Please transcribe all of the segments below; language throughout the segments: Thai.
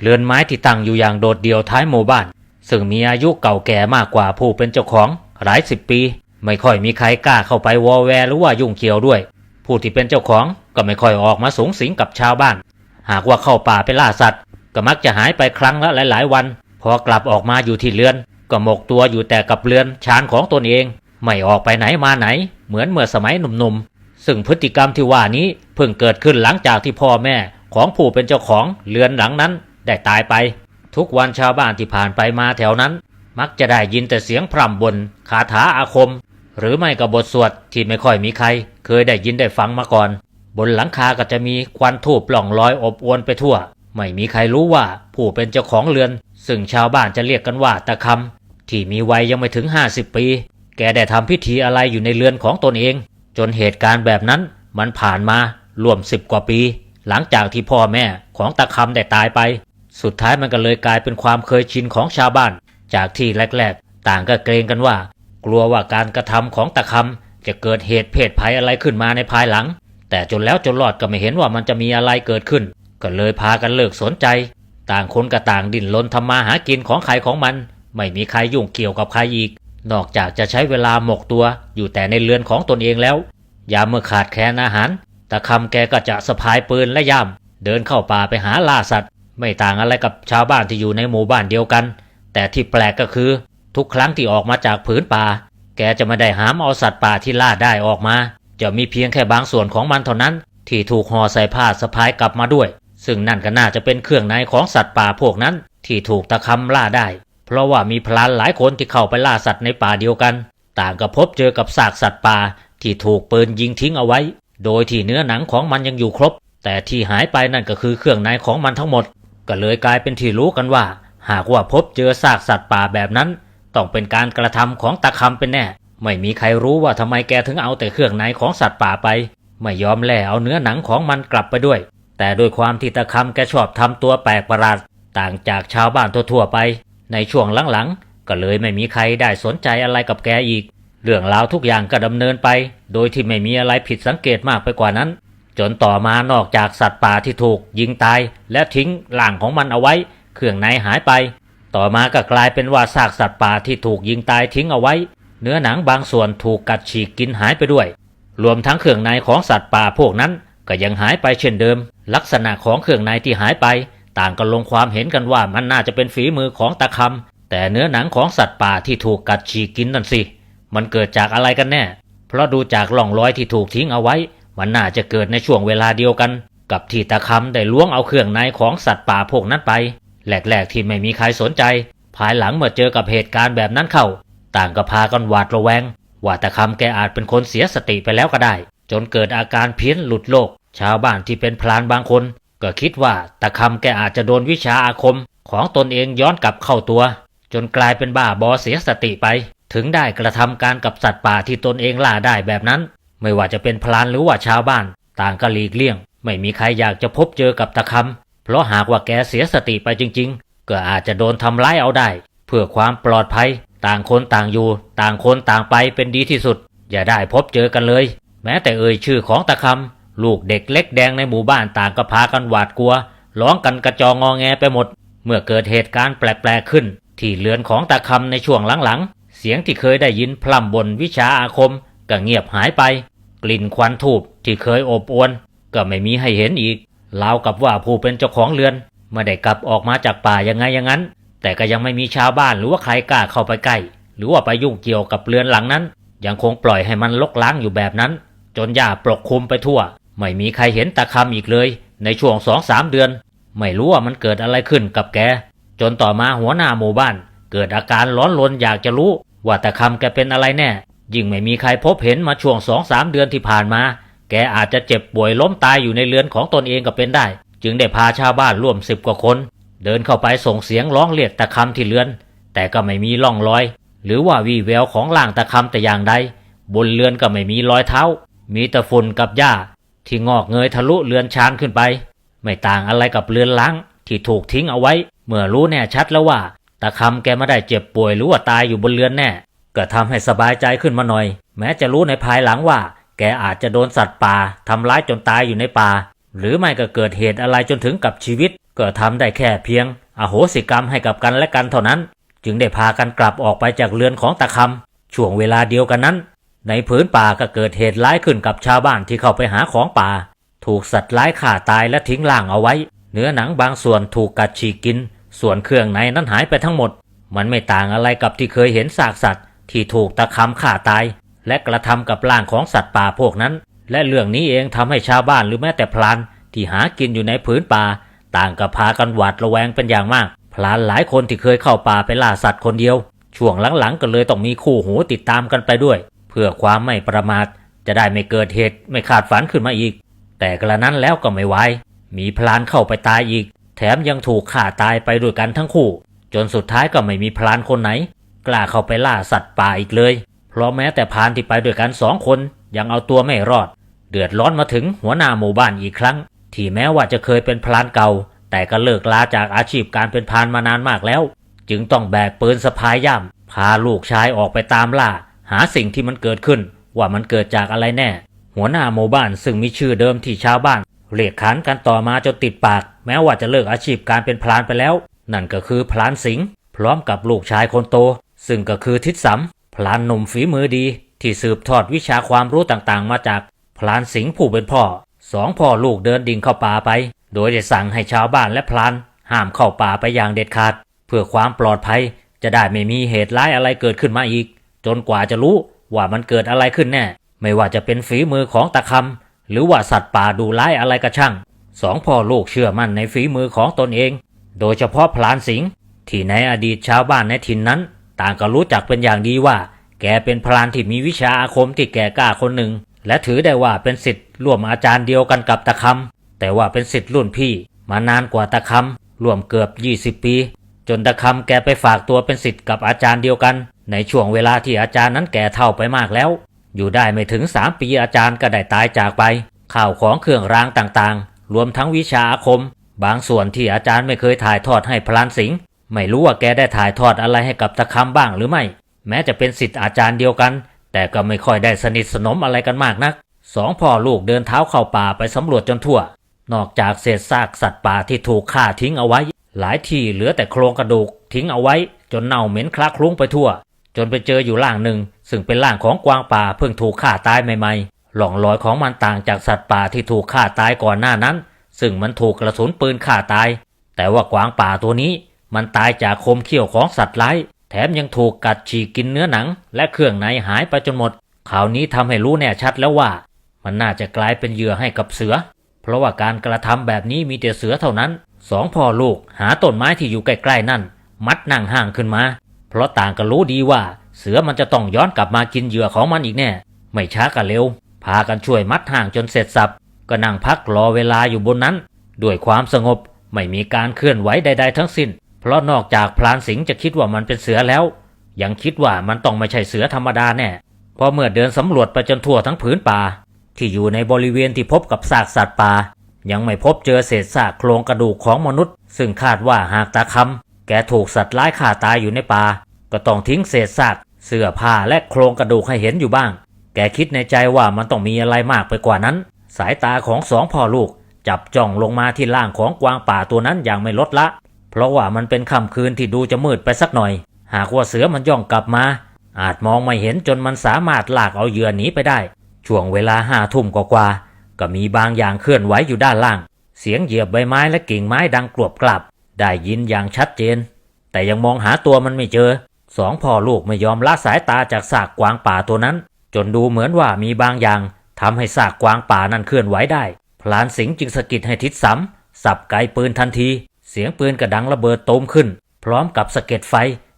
เรือนไม้ที่ตั้งอยู่อย่างโดดเดี่ยวท้ายหมู่บ้าน ซึ่งมีอายุเก่าแก่มากกว่าผู้เป็นเจ้าของหลายสิบปี ไม่ค่อยมีใครกล้าเข้าไปวอแวร์หรือว่ายุ่งเกี่ยวด้วย ผู้ที่เป็นเจ้าของก็ไม่ค่อยออกมาสูงสิงกับชาวบ้าน หากว่าเข้าป่าไปล่าสัตว์ ก็มักจะหายไปครั้งละหลาย ๆ วัน พอกลับออกมาอยู่ที่เรือน ก็หมกตัวอยู่แต่กับเรือนชานของตนเอง ไม่ออกไปไหนมาไหน เหมือนเมื่อสมัยหนุ่มๆซึ่งพฤติกรรมที่ว่านี้เพิ่งเกิดขึ้นหลังจากที่พ่อแม่ของผู้เป็นเจ้าของเรือนหลังนั้น ได้ตายไป ทุกวันชาวบ้านที่ผ่านไปมาแถวนั้น มักจะได้ยินแต่เสียงพร่ำบนคาถาอาคม หรือไม่ก็บทสวดที่ไม่ค่อยมีใคร เคยได้ยินได้ฟังมาก่อน บนหลังคาก็จะมีควันทูบปล่องลอยอบอวนไปทั่ว ไม่มีใครรู้ว่าผู้เป็นเจ้าของเรือน ซึ่งชาวบ้านจะเรียกกันว่าตะคำที่มีวัยยังไม่ถึง 50 ปี แกได้ทำพิธีอะไรอยู่ในเรือนของตนเอง จนเหตุการณ์แบบนั้นมันผ่านมารวมสิบกว่าปี หลังจากที่พ่อแม่ของตะคำได้ตายไป สุดท้ายมันก็เลยกลายเป็นความเคยชินของชาวบ้าน จากที่แรกๆ ต่างก็เกรงกันว่า กลัวว่าการกระทำของตะคำจะเกิดเหตุเพศภัยอะไรขึ้นมาในภายหลัง แต่จนแล้วจนรอดก็ไม่เห็นว่ามันจะมีอะไรเกิดขึ้น ก็เลยพากันเลิกสนใจ ต่างคนก็ต่างดิ้นรนทำมาหากินของใครของมัน ไม่มีใครยุ่งเกี่ยวกับใครอีก นอกจากจะใช้เวลาหมกตัวอยู่แต่ในเรือนของตนเองแล้ว ยามเมื่อขาดแคลนอาหารตะคำแกก็จะสะพายปืนและย่ามเดินเข้าป่าไปหาล่าสัตว ไม่ต่างอะไรกับชาวบ้านที่อยู่ในหมู่บ้านเดียวกัน แต่ที่แปลกก็คือ ทุกครั้งที่ออกมาจากผืนป่า แกจะไม่ได้หามเอาสัตว์ป่าที่ล่าได้ออกมา จะมีเพียงแค่บางส่วนของมันเท่านั้น ที่ถูกห่อใส่ผ้าสะพายกลับมาด้วย ซึ่งนั่นก็น่าจะเป็นเครื่องในของสัตว์ป่าพวกนั้น ที่ถูกตะคำล่าได้ เพราะว่ามีพลานหลายคนที่เข้าไปล่าสัตว์ในป่าเดียวกัน ต่างก็พบเจอกับซากสัตว์ป่าที่ถูกปืนยิงทิ้งเอาไว้ โดยที่เนื้อหนังของมันยังอยู่ครบ แต่ที่หายไปนั่นก็คือเครื่องในของมันทั้งหมด ก็เลยกลายเป็นที่รู้กันว่า หากว่าพบเจอซากสัตว์ป่าแบบนั้น ต้องเป็นการกระทำของตะคำเป็นแน่ ไม่มีใครรู้ว่าทำไมแกถึงเอาแต่เครื่องในของสัตว์ป่าไป ไม่ยอมแล่เอาเนื้อหนังของมันกลับไปด้วย แต่โดยความที่ตะคำแกชอบทำตัวแปลกประหลาดต่างจากชาวบ้านทั่วๆไป ในช่วงหลังๆ ก็เลยไม่มีใครได้สนใจอะไรกับแกอีก เรื่องราวทุกอย่างก็ดำเนินไป โดยที่ไม่มีอะไรผิดสังเกตมากไปกว่านั้น จนต่อมานอกจากสัตว์ป่าที่ถูกยิงตาย และทิ้งหล่างของมันเอาไว้ เครื่องในหายไป ต่อมาก็กลายเป็นว่าซากสัตว์ป่าที่ถูกยิงตายทิ้งเอาไว้ เนื้อหนังบางส่วนถูกกัดฉีกกินหายไปด้วย รวมทั้งเครื่องในของสัตว์ป่าพวกนั้นก็ยังหายไปเช่นเดิม ลักษณะของเครื่องในที่หายไป ต่างก็ลงความเห็นกันว่ามันน่าจะเป็นฝีมือของตะคำแต่เนื้อหนังของสัตว์ป่าที่ถูกกัดฉีกกินนั่นสิมันเกิดจากอะไรกันแน่ เพราะดูจากร่องรอยที่ถูกทิ้งเอาไว้ มันน่าจะเกิดในช่วงเวลาเดียวกัน กับที่ตะคำได้ล้วงเอาเครื่องในของสัตว์ป่าพวกนั้นไปแรกๆที่ไม่มีใครสนใจ ภายหลังเมื่อเจอกับเหตุการณ์แบบนั้นเข้า ต่างก็พากันหวาดระแวง ว่าตะคำแกอาจเป็นคนเสียสติไปแล้วก็ได้ จนเกิดอาการเพี้ยนหลุดโลก ชาวบ้านที่เป็นพลานบางคน ก็คิดว่าตะคำแกอาจจะโดนวิชาอาคมของตนเองย้อนกลับเข้าตัว จนกลายเป็นบ้าบอเสียสติไป ถึงได้กระทำการกับสัตว์ป่าที่ตนเองล่าได้แบบนั้น ไม่ว่าจะเป็นพลานหรือว่าชาวบ้าน ต่างก็หลีกเลี่ยง ไม่มีใครอยากจะพบเจอกับตะคำเพราะหากว่าแกเสียสติไปจริง ๆ ก็อาจจะโดนทำร้ายเอาได้ เพื่อความปลอดภัย ต่างคนต่างอยู่ ต่างคนต่างไปเป็นดีที่สุด อย่าได้พบเจอกันเลย แม้แต่เอ่ยชื่อของตะคำลูกเด็กเล็กแดงในหมู่บ้านต่างก็พากันหวาดกลัวร้องกันกระจองงอแงไปหมด เมื่อเกิดเหตุการณ์แปลกๆขึ้น ที่เรือนของตาคำในช่วงหลังๆเสียงที่เคยได้ยินพล่ำบนวิชาอาคมก็เงียบหายไป กลิ่นควันทูบที่เคยอบอวน ก็ไม่มีให้เห็นอีกราวกับว่าผู้เป็นเจ้าของเรือนไม่ได้กลับออกมาจากป่ายังไงอย่างนั้น แต่ก็ยังไม่มีชาวบ้านหรือว่าใครกล้าเข้าไปใกล้ หรือว่าไปยุ่งเกี่ยวกับเรือนหลังนั้น ยังคงปล่อยให้มันลกล้างอยู่แบบนั้น จนหญ้าปกคลุมไปทั่ว ไม่มีใครเห็นตาคำอีกเลย ในช่วงสองสามเดือน ไม่รู้ว่ามันเกิดอะไรขึ้นกับแก จนต่อมาหัวหน้าหมู่บ้าน เกิดอาการร้อนรนอยากจะรู้ว่าตาคำแกเป็นอะไรแน่ ยิ่งไม่มีใครพบเห็นมาช่วงสองสามเดือนที่ผ่านมา แกอาจจะเจ็บป่วยล้มตายอยู่ในเรือนของตนเองก็เป็นได้ จึงได้พาชาวบ้านร่วมสิบกว่าคน เดินเข้าไปส่งเสียงร้องเรียกตะคำที่เรือน แต่ก็ไม่มีร่องรอย หรือว่าวี่แววของล่างตะคำแต่อย่างใด บนเรือนก็ไม่มีรอยเท้า มีแต่ฝุ่นกับหญ้า ที่งอกเงยทะลุเรือนชานขึ้นไป ไม่ต่างอะไรกับเรือนล้างที่ถูกทิ้งเอาไว้ เมื่อรู้แน่ชัดแล้วว่าตะคำแกไม่ได้เจ็บป่วยหรือว่าตายอยู่บนเรือนแน่ ก็ทำให้สบายใจขึ้นมาหน่อย แม้จะรู้ในภายหลังว่า แกอาจจะโดนสัตว์ป่าทำร้ายจนตายอยู่ในป่า หรือไม่ก็เกิดเหตุอะไรจนถึงกับชีวิต ก็ทำได้แค่เพียง อโหสิกรรมให้กับกันและกันเท่านั้น จึงได้พากันกลับออกไปจากเรือนของตาคำช่วงเวลาเดียวกันนั้น ในผืนป่าก็เกิดเหตุร้ายขึ้นกับชาวบ้านที่เข้าไปหาของป่า ถูกสัตว์ร้ายฆ่าตายและทิ้งล่างเอาไว้ เนื้อหนังบางส่วนถูกกัดฉีกกิน ส่วนเครื่องในนั้นหายไปทั้งหมด มันไม่ต่างอะไรกับที่เคยเห็นซากสัตว์ ที่ถูกตะคำฆ่าตาย และกระทำกับร่างของสัตว์ป่าพวกนั้น และเรื่องนี้เองทำให้ชาวบ้านหรือแม้แต่พลานที่หากินอยู่ในผืนป่า ต่างกับพากันหวาดระแวงเป็นอย่างมาก พลานหลายคนที่เคยเข้าป่าไปล่าสัตว์คนเดียว ช่วงหลังๆก็เลยต้องมีคู่หูติดตามกันไปด้วย เพื่อความไม่ประมาทจะได้ไม่เกิดเหตุไม่คาดฝันขึ้นมาอีก แต่กระนั้นแล้วก็ไม่ไหวมีพลานเข้าไปตายอีก แถมยังถูกฆ่าตายไปด้วยกันทั้งคู่ จนสุดท้ายก็ไม่มีพลานคนไหน ล้าเข้าไปล่าสัตว์ป่าอีกเลย เพราะแม้แต่พานที่ไปด้วยกันสองคนยังเอาตัวไม่รอด เดือดร้อนมาถึงหัวหน้าหมู่บ้านอีกครั้ง ที่แม้ว่าจะเคยเป็นพลานเก่า แต่ก็เลิกลาจากอาชีพการเป็นพานมานานมากแล้ว จึงต้องแบกปืนสะพายย่ำพาลูกชายออกไปตามล่า หาสิ่งที่มันเกิดขึ้น ว่ามันเกิดจากอะไรแน่ หัวหน้าหมู่บ้านซึ่งมีชื่อเดิมที่ชาวบ้านเรียกขานกันต่อมาจนติดปาก แม้ว่าจะเลิกอาชีพการเป็นพลานไปแล้ว นั่นก็คือพลานสิงห์พร้อมกับลูกชายคนโต ซึ่งก็คือทิศสำพลานหนุ่มฝีมือดีที่สืบทอดวิชาความรู้ต่างๆ มาจากพลานสิงห์ผู้เป็นพ่อสองพ่อลูกเดินดิ่งเข้าป่าไป โดยได้สั่งให้ชาวบ้านและพลานห้ามเข้าป่าไปอย่างเด็ดขาด เพื่อความปลอดภัยจะได้ไม่มีเหตุร้ายอะไรเกิดขึ้นมาอีก จนกว่าจะรู้ว่ามันเกิดอะไรขึ้นแน่ ไม่ว่าจะเป็นฝีมือของตะคำหรือว่าสัตว์ป่าดูร้ายอะไรก็ช่างสองพ่อลูกเชื่อมั่นในฝีมือของตนเอง โดยเฉพาะพลานสิงห์ที่ในอดีตชาวบ้านในถิ่นนั้น ต่างก็รู้จักเป็นอย่างดีว่า แกเป็นพลานที่มีวิชาอาคมที่แก่กล้าคนหนึ่ง และถือได้ว่าเป็นสิทธิ์ร่วมอาจารย์เดียวกันกับตะคำแต่ว่าเป็นสิทธิ์รุ่นพี่ มานานกว่าตะคำร่วมเกือบ 20 ปี จนตะคำแกไปฝากตัวเป็นสิทธิ์กับอาจารย์เดียวกัน ในช่วงเวลาที่อาจารย์นั้นแก่เท่าไปมากแล้ว อยู่ได้ไม่ถึง3ปีอาจารย์ก็ได้ตายจากไป ข่าวของเครื่องรางต่างๆ รวมทั้งวิชาอาคม บางส่วนที่อาจารย์ไม่เคยถ่ายทอดให้พลานสิงห์ ไม่รู้ว่าแกได้ถ่ายทอดอะไรให้กับตะคำบ้างหรือไม่ แม้จะเป็นสิทธิ์อาจารย์เดียวกัน แต่ก็ไม่ค่อยได้สนิทสนมอะไรกันมากนัก สองพ่อลูกเดินเท้าเข้าป่าไปสำรวจจนทั่ว นอกจากเศษซากสัตว์ป่าที่ถูกฆ่าทิ้งเอาไว้ หลายที่เหลือแต่โครงกระดูกทิ้งเอาไว้ จนเน่าเหม็นคลักคลุ้งไปทั่ว จนไปเจออยู่ล่างหนึ่ง ซึ่งเป็นล่างของกวางป่าเพิ่งถูกฆ่าตายใหม่ๆหล่องรอยของมันต่างจากสัตว์ป่าที่ถูกฆ่าตายก่อนหน้านั้น ซึ่งมันถูกกระสุนปืนฆ่าตาย แต่ว่ากวางป่าตัวนี้ มันตายจากคมเขี้ยวของสัตว์ร้าย แถมยังถูกกัดฉีกกินเนื้อหนัง และเครื่องในหายไปจนหมด ข่าวนี้ทำให้รู้แน่ชัดแล้วว่า มันน่าจะกลายเป็นเหยื่อให้กับเสือ เพราะว่าการกระทำแบบนี้มีแต่เสือเท่านั้นสองพ่อลูกหาต้นไม้ที่อยู่ใกล้ๆนั่น มัดนั่งห่างขึ้นมา เพราะต่างก็รู้ดีว่า เสือมันจะต้องย้อนกลับมากินเหยื่อของมันอีกแน่ ไม่ช้าก็เร็ว พากันช่วยมัดห่างจนเสร็จสับ ก็นั่งพักรอเวลาอยู่บนนั้น ด้วยความสงบไม่มีการเคลื่อนไหวใด ๆ ทั้งสิ้น เพราะนอกจากพลานสิงห์จะคิดว่ามันเป็นเสือแล้ว ยังคิดว่ามันต้องไม่ใช่เสือธรรมดาแน่พราะเมื่อเดินสำรวจไปจนทั่วทั้งผืนป่า ที่อยู่ในบริเวณที่พบกับซากสัตว์ป่า ยังไม่พบเจอเศษซากโครงกระดูกของมนุษย์ ซึ่งคาดว่าหากตาคำแกถูกสัตว์ร้ายฆ่าตายอยู่ในป่า ก็ต้องทิ้งเศษซากเสื้อผ้าและโครงกระดูกให้เห็นอยู่บ้าง แกคิดในใจว่ามันต้องมีอะไรมากไปกว่านั้น สายตาของสองพ่อลูกจับจ้องลงมาที่ล่างของกวางป่าตัวนั้นอย่างไม่ลดละ เพราะว่ามันเป็นค่ำคืนที่ดูจะมืดไปสักหน่อย หากว่าเสือมันย่องกลับมา อาจมองไม่เห็นจนมันสามารถลากเอาเหยื่อหนีไปได้ ช่วงเวลาห้าทุ่มกว่าๆก็มีบางอย่างเคลื่อนไหวอยู่ด้านล่าง เสียงเหยียบใบไม้และกิ่งไม้ดังกรวบกลับ ได้ยินอย่างชัดเจน แต่ยังมองหาตัวมันไม่เจอ สองพ่อลูกไม่ยอมละสายตาจากซากกวางป่าตัวนั้น จนดูเหมือนว่ามีบางอย่างทำให้ซากกวางป่านั้นเคลื่อนไหวได้ พลานสิงห์จึงสะกิดให้ทิศสำสับไกปืนทันที เสียงปืนกระดังระเบิดโตมขึ้น พร้อมกับสะเก็ดไฟ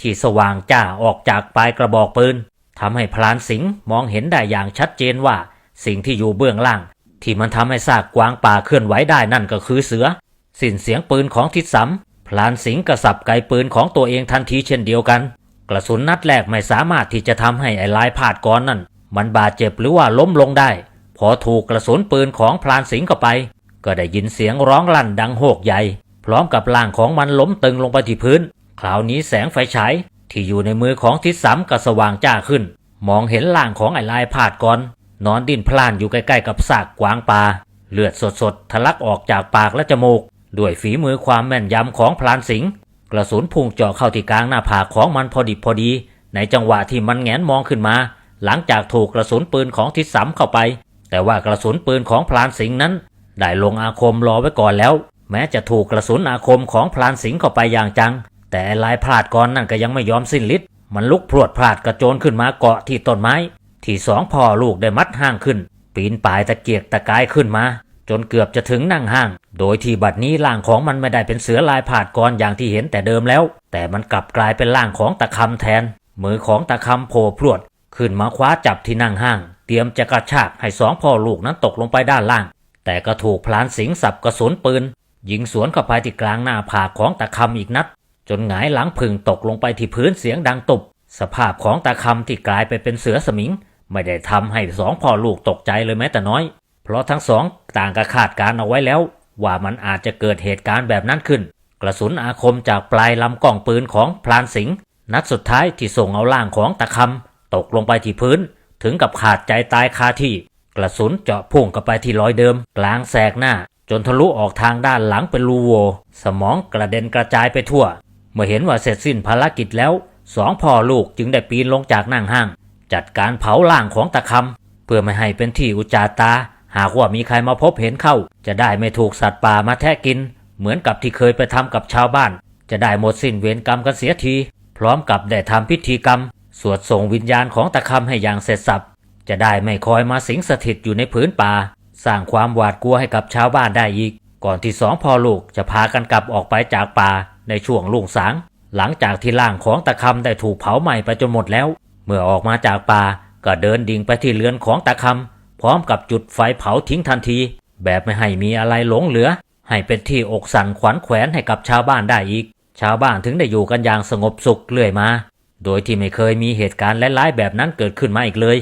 ที่สว่างจ้าออกจากปลายกระบอกปืนทำให้พลานสิงห์มองเห็นได้อย่างชัดเจนว่า สิ่งที่อยู่เบื้องล่าง ที่มันทำให้ซากกวางป่าเคลื่อนไหวได้นั่นก็คือเสือ สิ้นเสียงปืนของทิศสำพลานสิงห์กระสับไกปืนของตัวเองทันทีเช่นเดียวกัน กระสุนนัดแรกไม่สามารถที่จะทำให้ไอ้ลายพาดก้อนนั่น มันบาดเจ็บหรือว่าล้มลงได้ พอถูกกระสุนปืนของพลานสิงห์เข้าไป ก็ได้ยินเสียงร้องลั่นดังโหกใหญ่ พร้อมกับร่างของมันล้มตึงลงไปที่พื้น คราวนี้แสงไฟฉายที่อยู่ในมือของทิศสำก็สว่างจ้าขึ้น มองเห็นร่างของไอ้ลายพาดก่อน นอนดิ้นพล่านอยู่ใกล้ๆกับซากกวางป่า เลือดสดๆทะลักออกจากปากและจมูก ด้วยฝีมือความแม่นยำของพลานสิงห์กระสุนพุ่งเจาะเข้าที่กลางหน้าผากของมันพอดิบพอดี ในจังหวะที่มันแงนมองขึ้นมา หลังจากถูกกระสุนปืนของทิศสำเข้าไป แต่ว่ากระสุนปืนของพลานสิงห์นั้น ได้ลงอาคมรอไว้ก่อนแล้ว แม้จะถูกกระสุนอาคมของพลานสิงเข้าไปอย่างจัง แต่ลายพลาดก่อนนั่นก็ยังไม่ยอมสิ้นฤทธิ์มันลุกพรวดพลาดกระโจนขึ้นมาเกาะที่ต้นไม้ ที่สองพ่อลูกได้มัดห้างขึ้น ปีนป่ายตะเกียกตะกายขึ้นมา จนเกือบจะถึงนั่งห้าง โดยที่บัดนี้ร่างของมันไม่ได้เป็นเสือลายผาดกรอย่างที่เห็นแต่เดิมแล้ว แต่มันกลับกลายเป็นร่างของตะคำแทน มือของตะคำโผล่พรวด ขึ้นมาคว้าจับที่นั่งห้าง เตรียมจะกระชากให้สองพ่อลูกนั้นตกลงไปด้านล่าง แต่ก็ถูกพลานสิงสับกระสุนปืน ยิงสวนเข้าไปที่กลางหน้าผากของตะคำอีกนัด จนหงายหลังพึ่งตกลงไปที่พื้นเสียงดังตุบ สภาพของตาคำที่กลายไปเป็นเสือสมิง ไม่ได้ทำให้สองพ่อลูกตกใจเลยแม้แต่น้อย เพราะทั้งสองต่างก็คาดการเอาไว้แล้ว ว่ามันอาจจะเกิดเหตุการณ์แบบนั้นขึ้น กระสุนอาคมจากปลายลำกล้องปืนของพลานสิงห์นัดสุดท้ายที่ส่งเอาล่างของตาคำตกลงไปที่พื้น ถึงกับขาดใจตายคาที่ กระสุนเจาะพุ่งเข้าไปที่รอยเดิม กลางแสกหน้า จนทะลุออกทางด้านหลังเป็นรูโว สมองกระเด็นกระจายไปทั่ว เมื่อเห็นว่าเสร็จสิ้นภารกิจแล้วสองพ่อลูกจึงได้ปีนลงจากนั่งห้าง จัดการเผาล่างของตะคำเพื่อไม่ให้เป็นที่อุจจาตา หากว่ามีใครมาพบเห็นเข้า จะได้ไม่ถูกสัตว์ป่ามาแทะกิน เหมือนกับที่เคยไปทำกับชาวบ้าน จะได้หมดสิ้นเวรกรรมกันเสียที พร้อมกับได้ทำพิธีกรรม สวดส่งวิญญาณของตะคำให้อย่างเสร็จสับจะได้ไม่คอยมาสิงสถิตอยู่ในพื้นป่า สร้างความหวาดกลัวให้กับชาวบ้านได้อีก ก่อนที่สองพ่อลูกจะพากันกลับออกไปจากป่าในช่วงลุ่งสาง หลังจากที่ร่างของตะคำได้ถูกเผาไหม้ไปจนหมดแล้ว เมื่อออกมาจากป่าก็เดินดิ่งไปที่เรือนของตะคำพร้อมกับจุดไฟเผาทิ้งทันที แบบไม่ให้มีอะไรหลงเหลือ ให้เป็นที่อกสั่นขวัญแขวนให้กับชาวบ้านได้อีก ชาวบ้านถึงได้อยู่กันอย่างสงบสุขเรื่อยมา โดยที่ไม่เคยมีเหตุการณ์ร้ายๆแบบนั้นเกิดขึ้นมาอีกเลย